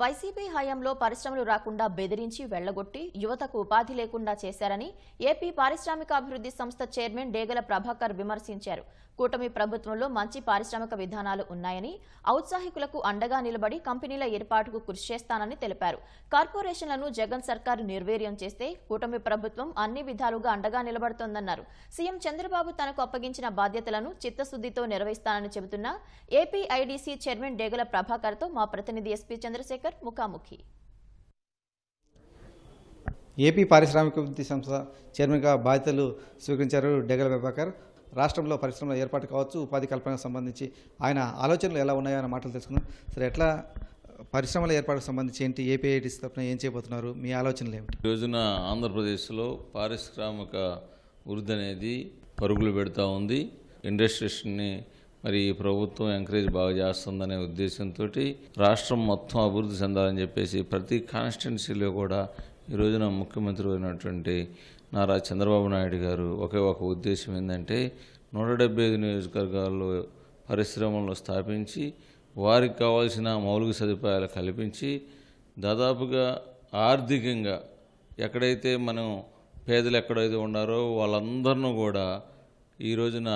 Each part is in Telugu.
వైసీపీ హయాంలో పరిశ్రమలు రాకుండా బెదిరించి వెళ్ళగొట్టి యువతకు ఉపాధి లేకుండా చేశారని ఏపీ పారిశ్రామికాభివృద్ధి సంస్థ చైర్మన్ డేగల ప్రభాకర్ విమర్శించారు. కూటమి ప్రభుత్వంలో మంచి పారిశ్రామిక విధానాలు ఉన్నాయని ఔత్సాహికులకు అండగా నిలబడి కంపెనీల ఏర్పాటుకు కృషి చేస్తానని తెలిపారు. కార్పొరేషన్లను జగన్ సర్కారు నిర్వీర్యం చేస్తే కూటమి ప్రభుత్వం అన్ని విధాలుగా అండగా నిలబడుతోందన్నారు. సీఎం చంద్రబాబు తనకు అప్పగించిన బాధ్యతలను చిత్తశుద్దితో నిర్వహిస్తానని చెబుతున్న ఏపీఐడీసీ చైర్మన్ డేగల ప్రభాకర్తో మా ప్రతినిధి ఎస్పీ చంద్రశేఖర్ ముఖాముఖి. ఏపీ పారిశ్రామికాభివృద్ధి సంస్థ చైర్మన్గా బాధ్యతలు స్వీకరించారు డెగల ప్రభాకర్. రాష్ట్రంలో పరిశ్రమల ఏర్పాటు కావచ్చు ఉపాధి కల్పనకు సంబంధించి ఆయన ఆలోచనలు ఎలా ఉన్నాయో అన్న మాటలు తెలుసుకుందాం. సరే ఎట్లా పరిశ్రమల ఏర్పాటుకు సంబంధించి ఏంటి ఏపీఐటీసీ తరఫున ఏం చేయబోతున్నారు మీ ఆలోచనలు ఏమిటి? ఈ రోజున ఆంధ్రప్రదేశ్లో పారిశ్రామిక వృద్ధి అనేది పరుగులు పెడతా ఉంది. ఇండస్ట్రీస్ని మరి ఈ ప్రభుత్వం ఎంకరేజ్ బాగా చేస్తుందనే ఉద్దేశంతో రాష్ట్రం మొత్తం అభివృద్ధి చెందాలని చెప్పేసి ప్రతి కాన్స్టిట్యున్సీలో కూడా ఈ రోజున ముఖ్యమంత్రి అయినటువంటి నారా చంద్రబాబు నాయుడు గారు ఒకే ఒక ఉద్దేశం ఏంటంటే నూట డెబ్బై ఐదు నియోజకవర్గాల్లో పరిశ్రమలను స్థాపించి వారికి కావాల్సిన మౌలిక సదుపాయాలు కల్పించి దాదాపుగా ఆర్థికంగా ఎక్కడైతే మనం పేదలు ఎక్కడైతే ఉన్నారో వాళ్ళందరినూ కూడా ఈ రోజున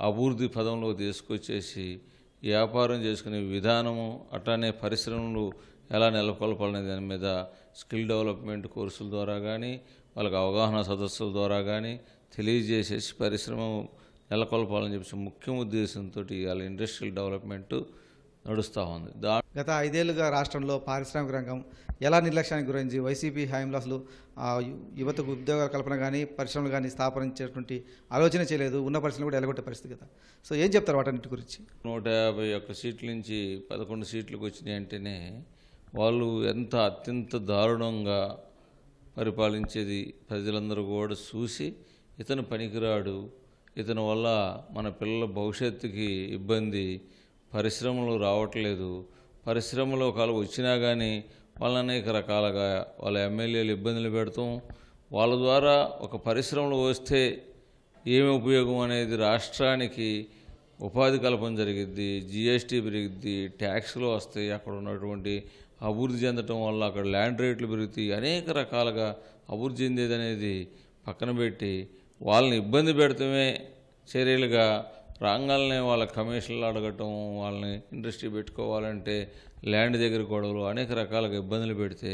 అభివృద్ధి పదంలో తీసుకొచ్చేసి వ్యాపారం చేసుకునే విధానము అట్లానే పరిశ్రమలు ఎలా నెలకొల్పాలనే దాని మీద స్కిల్ డెవలప్మెంట్ కోర్సుల ద్వారా కానీ వాళ్ళకి అవగాహన సదస్సుల ద్వారా కానీ తెలియజేసేసి పరిశ్రమ నెలకొల్పాలని చెప్పేసి ముఖ్య ఉద్దేశంతో వాళ్ళ ఇండస్ట్రియల్ డెవలప్మెంట్ నడుస్తూ ఉంది. దా గత ఐదేళ్ళుగా రాష్ట్రంలో పారిశ్రామిక రంగం ఎలా నిర్లక్ష్యానికి గురించి వైసీపీ హయాంలో అసలు యువతకు ఉద్యోగ కల్పన కానీ పరిశ్రమలు కానీ స్థాపించేటువంటి ఆలోచన చేయలేదు. ఉన్న పరిశ్రమలు కూడా ఎలగొట్టే పరిస్థితి కదా. సో ఏం చెప్తారు వాటన్నిటి గురించి? నూట యాభై ఒక్క సీట్ల నుంచి పదకొండు సీట్లకు వచ్చినాయి అంటేనే వాళ్ళు ఎంత అత్యంత దారుణంగా పరిపాలించేది ప్రజలందరూ కూడా చూసి ఇతను పనికిరాడు. ఇతని వల్ల మన పిల్లల భవిష్యత్తుకి ఇబ్బంది. పరిశ్రమలు రావట్లేదు. పరిశ్రమలు ఒకవేళ వచ్చినా కానీ వాళ్ళని అనేక రకాలుగా వాళ్ళ ఎమ్మెల్యేలు ఇబ్బందులు పెడతాం వాళ్ళ ద్వారా ఒక పరిశ్రమలు వస్తే ఏమి ఉపయోగం అనేది రాష్ట్రానికి ఉపాధి కల్పన జరిగిద్ది జిఎస్టీ పెరిగిద్ది ట్యాక్స్లు వస్తాయి అక్కడ ఉన్నటువంటి అభివృద్ధి చెందటం వల్ల అక్కడ ల్యాండ్ రేట్లు పెరుగుతాయి అనేక రకాలుగా అభివృద్ధి చెందేది అనేది పక్కన పెట్టి వాళ్ళని ఇబ్బంది పెడతామే చర్యలుగా రాగాలనే వాళ్ళ కమిషన్లు అడగటం వాళ్ళని ఇండస్ట్రీ పెట్టుకోవాలంటే ల్యాండ్ దగ్గర గొడవలు అనేక రకాలుగా ఇబ్బందులు పెడితే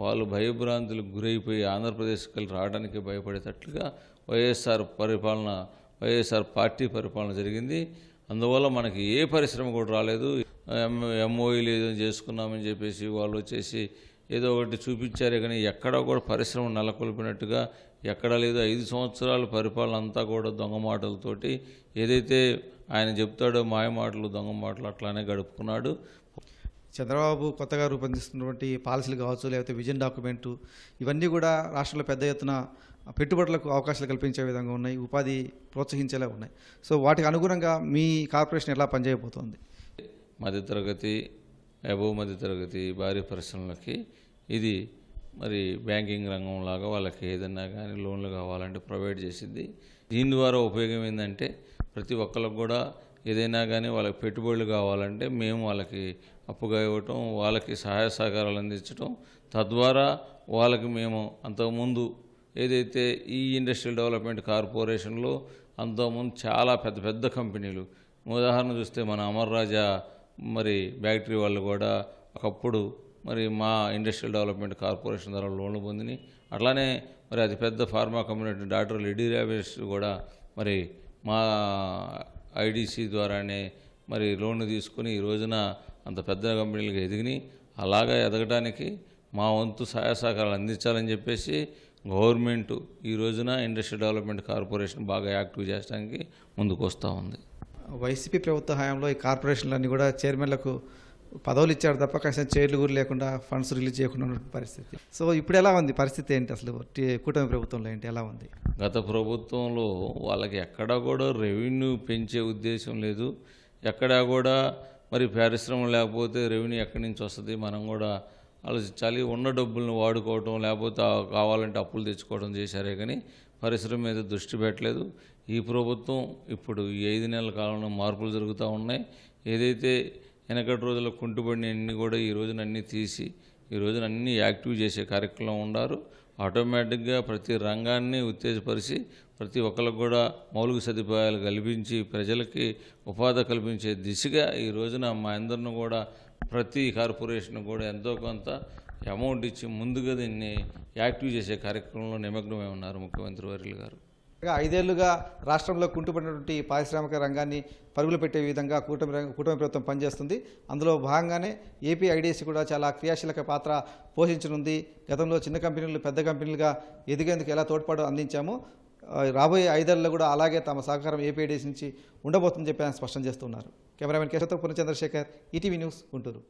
వాళ్ళు భయభ్రాంతులకు గురైపోయి ఆంధ్రప్రదేశ్కి వెళ్ళి రావడానికి భయపడేటట్లుగా వైఎస్ఆర్ పరిపాలన వైఎస్ఆర్ పార్టీ పరిపాలన జరిగింది. అందువల్ల మనకి ఏ పరిశ్రమ కూడా రాలేదు. ఎంఓఈలు ఏదో చేసుకున్నామని చెప్పేసి వాళ్ళు వచ్చేసి ఏదో ఒకటి చూపించారే కానీ ఎక్కడా కూడా పరిశ్రమ నెలకొల్పినట్టుగా ఎక్కడా లేదు. ఐదు సంవత్సరాల పరిపాలన అంతా కూడా దొంగ మాటలతోటి ఏదైతే ఆయన చెప్తాడో మాయ మాటలు దొంగ మాటలు అట్లానే గడుపుకున్నాడు. చంద్రబాబు కొత్తగా రూపొందిస్తున్నటువంటి పాలసీలు కావచ్చు లేకపోతే విజన్ డాక్యుమెంటు ఇవన్నీ కూడా రాష్ట్రంలో పెద్ద ఎత్తున పెట్టుబడులకు అవకాశాలు కల్పించే విధంగా ఉన్నాయి ఉపాధి ప్రోత్సహించేలా ఉన్నాయి. సో వాటికి అనుగుణంగా మీ కార్పొరేషన్ ఎలా పనిచేయబోతోంది? మధ్యతరగతి అభవ మధ్య తరగతి భారీ పరిశ్రమలకి ఇది మరి బ్యాంకింగ్ రంగం లాగా వాళ్ళకి ఏదన్నా కానీ లోన్లు కావాలంటే ప్రొవైడ్ చేసింది. దీని ద్వారా ఉపయోగం ఏంటంటే ప్రతి ఒక్కరికి కూడా ఏదైనా కానీ వాళ్ళకి పెట్టుబడులు కావాలంటే మేము వాళ్ళకి అప్పుగా ఇవ్వటం వాళ్ళకి సహాయ సహకారాలు అందించటం. తద్వారా వాళ్ళకి మేము అంతకుముందు ఏదైతే ఈ ఇండస్ట్రియల్ డెవలప్మెంట్ కార్పొరేషన్లో అంతకుముందు చాలా పెద్ద పెద్ద కంపెనీలు. ఉదాహరణ చూస్తే మన అమర్ రాజా మరి బ్యాటరీ వాళ్ళు కూడా ఒకప్పుడు మరి మా ఇండస్ట్రియల్ డెవలప్మెంట్ కార్పొరేషన్ ద్వారా లోన్లు పొందిని. అట్లానే మరి అతిపెద్ద pharma community doctor Reddy labs కూడా మరి మా ఐడిసి ద్వారానే మరి లోన్లు తీసుకుని ఈ రోజున అంత పెద్ద కంపెనీలకు ఎదిగినాయి అలాగా ఎదగడానికి మా వంతు సహాయ సహకారాలు అందించాలని చెప్పేసి గవర్నమెంట్ ఈ రోజున ఇండస్ట్రియల్ డెవలప్మెంట్ కార్పొరేషన్ బాగా యాక్టివ్ చేయడానికి ముందుకు వస్తూ ఉంది. వైసీపీ ప్రభుత్వ హయాంలో ఈ కార్పొరేషన్లన్నీ కూడా చైర్మన్లకు పదవులు ఇచ్చారు తప్ప కనీసం చైర్లు కూడా లేకుండా ఫండ్స్ రిలీజ్ చేయకుండా ఉన్న పరిస్థితి. సో ఇప్పుడు ఎలా ఉంది? పరిస్థితి ఏంటి అసలు? కూటమి ప్రభుత్వంలో ఏంటి? ఎలా ఉంది? గత ప్రభుత్వంలో వాళ్ళకి ఎక్కడా కూడా రెవెన్యూ పెంచే ఉద్దేశం లేదు. ఎక్కడా కూడా మరి పరిశ్రమ లేకపోతే రెవెన్యూ ఎక్కడి నుంచి వస్తుంది మనం కూడా ఆలోచించాలి. ఉన్న డబ్బులను వాడుకోవటం లేకపోతే కావాలంటే అప్పులు తెచ్చుకోవడం చేశారే కానీ పరిశ్రమ మీద దృష్టి పెట్టలేదు. ఈ ప్రభుత్వం ఇప్పుడు ఈ ఐదు నెలల కాలంలో మార్పులు జరుగుతూ ఉన్నాయి. ఏదైతే వెనకటి రోజుల్లో కుంటుబడిన కూడా ఈ రోజున అన్నీ తీసి ఈ రోజున అన్నీ యాక్టివ్ చేసే కార్యక్రమం ఉన్నారు. ఆటోమేటిక్గా ప్రతి రంగాన్ని ఉత్తేజపరిచి ప్రతి ఒక్కరికి కూడా మౌలిక సదుపాయాలు కల్పించి ప్రజలకి ఉపాధి కల్పించే దిశగా ఈ రోజున మా అందరిని కూడా ప్రతి కార్పొరేషన్ కూడా ఎంతో కొంత అమౌంట్ ఇచ్చి ముందుగా దీన్ని యాక్టివ్ చేసే కార్యక్రమంలో నిమగ్నమై ఉన్నారు ముఖ్యమంత్రి వర్యులు గారు. ఇక ఐదేళ్ళుగా రాష్ట్రంలో కుంటుపడినటువంటి పారిశ్రామిక రంగాన్ని పరుగులు పెట్టే విధంగా కూటమి కూటమి ప్రభుత్వం పనిచేస్తుంది. అందులో భాగంగానే ఏపీ ఐడిఎస్ కూడా చాలా క్రియాశీలక పాత్ర పోషించనుంది. గతంలో చిన్న కంపెనీలు పెద్ద కంపెనీలుగా ఎదిగేందుకు ఎలా తోడ్పాటు అందించాము రాబోయే ఐదేళ్ళలో కూడా అలాగే తమ సహకారం ఏపీఐడిఎస్ నుంచి ఉండబోతుందని చెప్పి ఆయన స్పష్టం చేస్తున్నారు. కెమెరామెన్ కేశవతో పూర్ణ చంద్రశేఖర్ ఈటీవీ న్యూస్ గుంటూరు.